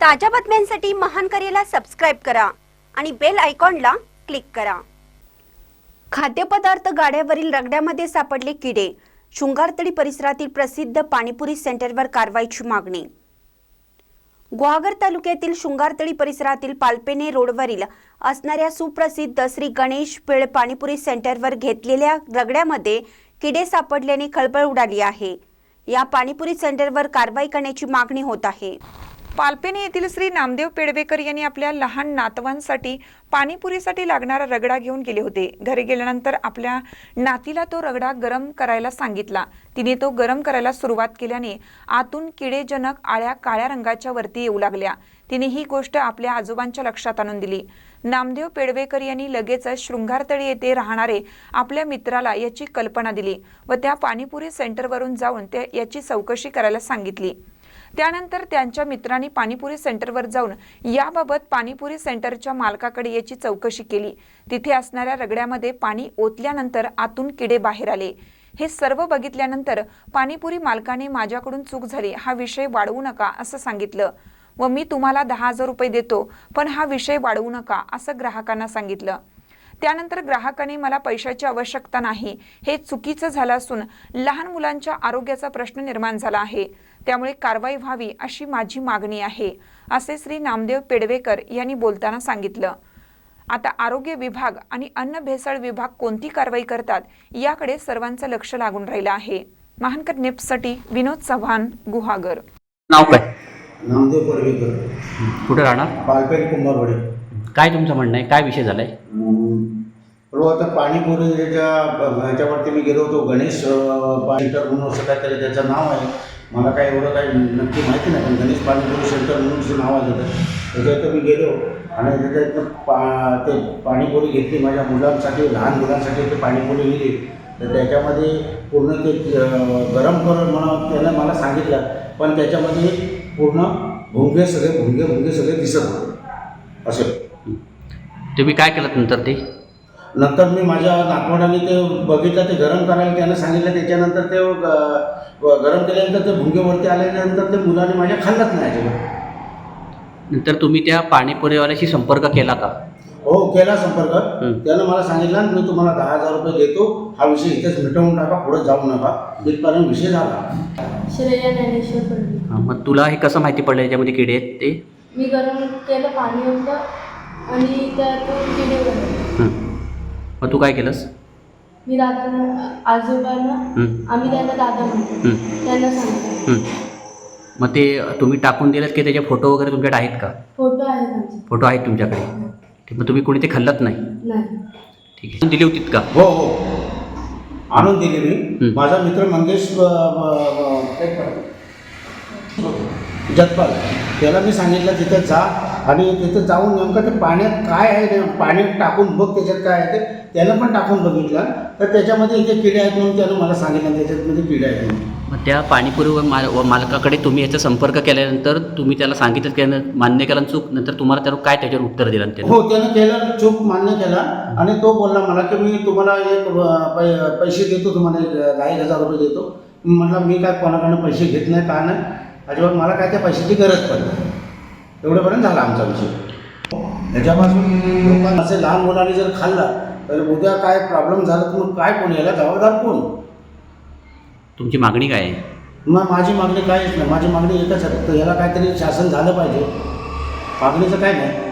ताज्या बातम्यांसाठी महान करेला सबस्क्राईब करा आणि बेल आयकॉनला क्लिक करा. खाद्यपदार्थ गाड्यावरील रगड्यामध्ये सापडले किडे. शृंगारतळी परिसरातील प्रसिद्ध पाणीपुरी सेंटरवर कारवाईची मागणी. गुहागर तालुक्यातील शृंगारतळी परिसरातील पालपेने रोडवरील असणाऱ्या सुप्रसिद्ध श्री गणेश पेळ पाणीपुरी सेंटरवर घेतलेल्या रगड्यामध्ये किडे सापडल्याने खळबळ उडाली आहे. या पाणीपुरी सेंटरवर कारवाई करण्याची मागणी होत आहे. पालपेनी येथील श्री नामदेव पेडवेकर यांनी आपल्या लहान नातवांसाठी पाणीपुरीसाठी लागणारा रगडा घेऊन गेले होते. घरी गेल्यानंतर आपल्या नातीला तो रगडा गरम करायला सांगितला. तिने तो गरम करायला सुरुवात केल्याने आतून किडेजनक आळ्या काळ्या रंगाच्या वरती येऊ लागल्या. तिने ही गोष्ट आपल्या आजोबांच्या लक्षात आणून दिली. नामदेव पेडवेकर यांनी लगेचच शृंगारतळी येथे राहणारे आपल्या मित्राला याची कल्पना दिली व त्या पाणीपुरी सेंटरवरून जाऊन ते याची चौकशी करायला सांगितली. त्यानंतर त्यांच्या मित्रांनी पाणीपुरी सेंटरवर जाऊन याबाबत पाणीपुरी सेंटरच्या मालकाकडे याची चौकशी केली. तिथे असणाऱ्या रगड्यामध्ये पाणी ओतल्यानंतर आतून किडे बाहेर आले. हे सर्व बघितल्यानंतर पाणीपुरी मालकाने माझ्याकडून चूक झाली. हा विषय वाढवू नका असं सांगितलं. व मी तुम्हाला दहा हजार रुपये देतो पण हा विषय वाढवू नका असं ग्राहकांना सांगितलं. त्यानंतर ग्राहकाने मला पैशाची आवश्यकता नाही. हे चुकीचं झालं असून लहान मुलांच्या आरोग्याचा प्रश्न निर्माण झाला आहे. त्यामुळे कारवाई व्हावी अशी माझी मागणी आहे असे श्री नामदेव पेडवेकर यांनी बोलताना सांगितलं. आता आरोग्य विभाग आणि अन्न भेसळ विभाग कोणती कारवाई करतात याकडे सर्वांचं लक्ष लागून राहिलं आहे. महानकर निप्ससाठी विनोद चव्हाण गुहागर. नाव काय? नामदेव पडवेकर. कुठं राहणार? पालपेट कुंभारवाडी. काय तुमचं म्हणणं आहे? काय विषय झाला आहे बरोबर आता पाणीपुरीच्या ह्याच्यावरती मी गेलो होतो गणेश पाणी सेंटर म्हणून असं काहीतरी त्याचं नाव आहे. मला काय एवढं काही नक्की माहिती नाही पण गणेश पाणीपुरी सेंटर म्हणून असं नाव आहे त्याचं त्याच्यात मी गेलो आणि त्याच्यातनं पा ते पाणीपुरी घेतली. माझ्या मुलांसाठी लहान मुलांसाठी ते पाणीपुरी गेली तर त्याच्यामध्ये पूर्ण ते गरम करून म्हणा त्यानं मला सांगितलं. पण त्याच्यामध्ये पूर्ण भुंगे सगळे भुंगे भुंगे सगळे दिसत होते. असे. तुम्ही काय केलं नंतर ते? नंतर मी माझ्या नातवंडाने ते बघितलं ते गरम करायला त्यानं सांगितलं. त्याच्यानंतर ते ग- गरम केल्यानंतर ते भुंगेवरती आल्यानंतर ते मुलाने माझ्या खाल्लंच नाही अजिबात. नंतर तुम्ही त्या पाणीपुरीवाल्याशी संपर्क केला का? हो केला संपर्क. हं. त्यानं मला सांगितलं मी तुम्हाला दहा हजार रुपये देतो. हा विषय इथेच मिटवून टाका पुढे जाऊ नका. तिथपर्यंत विषय झाला. श्रेया ज्ञानेश्वर पडवी हां, मग तुला हे कसं माहिती पडलं याच्यामध्ये किडे आहेत ते? मी गरम केलं पाणी होतं. आणि त्यातून किडे बनवले हं. मग तू काय केलंस? मी दादांना आजोबांना हं, आम्ही त्यांना दादा म्हणतो. हं, त्यांना सांगतो. हं. मग ते तुम्ही टाकून दिलेत की त्याचे फोटो वगैरे तुमच्याकडे आहेत का? फोटो आहेत आमचे. फोटो आहेत तुमच्याकडे. ठीक मग तुम्ही कोणी ते खाल्लत नाही? नाही. ठीक आहे. दिली होतीत का? हो हो. आणून दिली मी. हं. माझा मित्र मंगेश अ, अ, अ, जगपाल. त्याला मी सांगितलं तिथे जा. आणि तिथे जाऊन नेमकं ते पाण्यात काय आहे ते पाण्यात टाकून बघ त्याच्यात काय आहे ते त्यानं पण टाकून बघितलं. तर त्याच्यामध्ये इथे किडे आहेत म्हणून त्यानं मला सांगितलं त्याच्यामध्ये किडे आहेत म्हणून. मग त्या पाणीपुरी व माल व मालकाकडे तुम्ही याचा संपर्क केल्यानंतर तुम्ही त्याला सांगितलं की यानं मान्य केलं आणि चूक नंतर तुम्हाला त्याला काय त्याच्यावर उत्तर दिलं त्यानं? हो त्यानं केलं चूक मान्य केला. आणि तो बोलला मला की मी तुम्हाला एक अ, पै पैसे देतो तुम्हाला एक दहा एक हजार रुपये देतो. म्हटलं मी काय कोणाकडनं पैसे घेत नाही का नाही? अजिबात मला काय त्या पैशाची गरज पडली एवढ्यापर्यंत झाला आमचा विषय. ह्याच्यापासून लोकांना असे लहान मुलांनी जर खाल्ला तर उद्या काय प्रॉब्लेम झाला तर मग काय कोण? याला जबाबदार कोण? तुमची मागणी काय आहे? मग माझी मागणी काहीच नाही. माझी मागणी एकच आहे. तर याला काहीतरी शासन झालं पाहिजे. मागणीचं काय नाही.